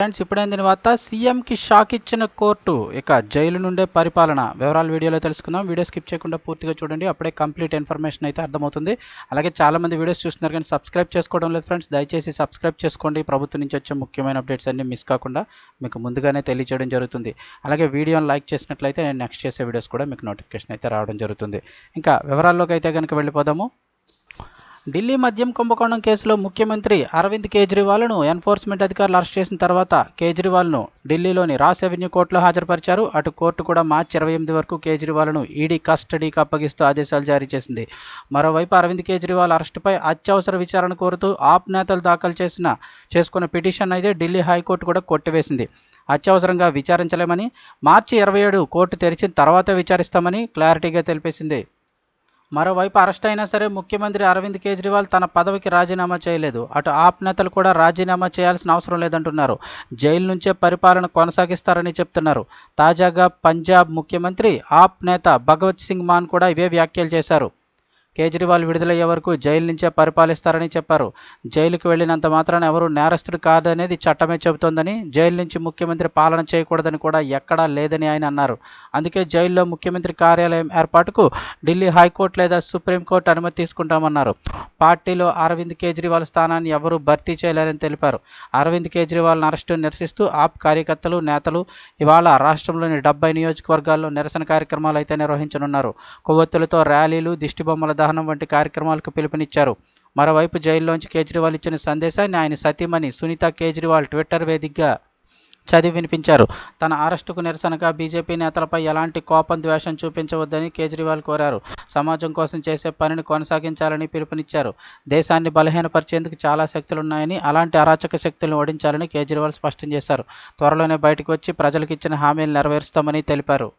Friends ఇప్పుడైన తర్వాత సీఎంకి షాక్ ఇచ్చిన కోర్టు. ఇక జైలు నుండే పరిపాలన. వివరాలు వీడియోలో తెలుసుకుందాం. వీడియో స్కిప్ చేయకుండా పూర్తిగా చూడండి. అప్పుడే కంప్లీట్ ఇన్ఫర్మేషన్ అయితే అర్థమవుతుంది. అలాగే చాలామంది వీడియోస్ చూస్తున్నారు కానీ సబ్స్క్రైబ్ చేసుకోవడం లేదు ఫ్రెండ్స్. దయచేసి సబ్స్క్రైబ్ చేసుకోండి. ప్రభుత్వం నుంచి వచ్చే ముఖ్యమైన అప్డేట్స్ అన్ని మిస్ కాకుండా మీకు ముందుగానే తెలియజేయడం జరుగుతుంది. అలాగే వీడియోని లైక్ చేసినట్లయితే నేను నెక్స్ట్ చేసే వీడియోస్ కూడా మీకు నోటిఫికేషన్ అయితే రావడం జరుగుతుంది. ఇంకా వివరాల్లోకి అయితే కనుక వెళ్ళిపోదాము. ఢిల్లీ మద్యం కుంభకోణం కేసులో ముఖ్యమంత్రి అరవింద్ కేజ్రీవాల్ను ఎన్ఫోర్స్మెంట్ అధికారులు అరెస్ట్ చేసిన తర్వాత కేజ్రీవాల్ను ఢిల్లీలోని రాస్ అవెన్యూ కోర్టులో హాజరుపరిచారు. అటు కోర్టు కూడా మార్చి ఇరవై ఎనిమిది వరకు కేజ్రీవాల్ను ఈడీ కస్టడీకి అప్పగిస్తూ ఆదేశాలు జారీ చేసింది. మరోవైపు అరవింద్ కేజ్రీవాల్ అరెస్టుపై అత్యవసర విచారణ కోరుతూ ఆప్ నేతలు దాఖలు చేసిన చేసుకున్న పిటిషన్ అయితే ఢిల్లీ హైకోర్టు కూడా కొట్టివేసింది. అత్యవసరంగా విచారించలేమని మార్చి ఇరవై ఏడు కోర్టు తెరిచిన తర్వాత విచారిస్తామని క్లారిటీగా తెలిపేసింది. మరోవైపు అరెస్ట్ అయినా సరే ముఖ్యమంత్రి అరవింద్ కేజ్రీవాల్ తన పదవికి రాజీనామా చేయలేదు. అటు ఆప్ నేతలు కూడా రాజీనామా చేయాల్సిన అవసరం లేదంటున్నారు. జైలు నుంచే పరిపాలన కొనసాగిస్తారని చెప్తున్నారు. తాజాగా పంజాబ్ ముఖ్యమంత్రి ఆప్ నేత భగవత్ సింగ్ మాన్ కూడా ఇవే వ్యాఖ్యలు చేశారు. కేజ్రీవాల్ విడుదలయ్యే వరకు జైలు నుంచే పరిపాలిస్తారని చెప్పారు. జైలుకు వెళ్ళినంత మాత్రాన ఎవరు నేరస్తుడు కాదనేది చట్టమే చెబుతోందని జైలు నుంచి ముఖ్యమంత్రి పాలన చేయకూడదని కూడా ఎక్కడా లేదని ఆయన అన్నారు. అందుకే జైల్లో ముఖ్యమంత్రి కార్యాలయం ఏర్పాటుకు ఢిల్లీ హైకోర్టు లేదా సుప్రీంకోర్టు అనుమతి తీసుకుంటామన్నారు. పార్టీలో అరవింద్ కేజ్రీవాల్ స్థానాన్ని ఎవరూ భర్తీ చేయలేరని తెలిపారు. అరవింద్ కేజ్రీవాల్ అరెస్టు నిరసిస్తూ ఆప్ కార్యకర్తలు నేతలు ఇవాళ రాష్ట్రంలోని డెబ్బై నియోజకవర్గాల్లో నిరసన కార్యక్రమాలు అయితే నిర్వహించనున్నారు. కొవ్వొత్తులతో ర్యాలీలు దిష్టిబొమ్మల దహనం వంటి కార్యక్రమాలకు పిలుపునిచ్చారు. మరోవైపు జైల్లోంచి కేజ్రీవాల్ ఇచ్చిన సందేశాన్ని ఆయన సతీమణి సునీత కేజ్రీవాల్ ట్విట్టర్ వేదికగా చదివి వినిపించారు. తన అరెస్టుకు నిరసనగా బీజేపీ నేతలపై ఎలాంటి కోపం ద్వేషం చూపించవద్దని కేజ్రీవాల్ కోరారు. సమాజం కోసం చేసే పనిని కొనసాగించాలని పిలుపునిచ్చారు. దేశాన్ని బలహీనపరిచేందుకు చాలా శక్తులున్నాయని అలాంటి అరాచక శక్తులను ఓడించాలని కేజ్రీవాల్ స్పష్టం చేశారు. త్వరలోనే బయటకు వచ్చి ప్రజలకు ఇచ్చిన హామీలు నెరవేరుస్తామని తెలిపారు.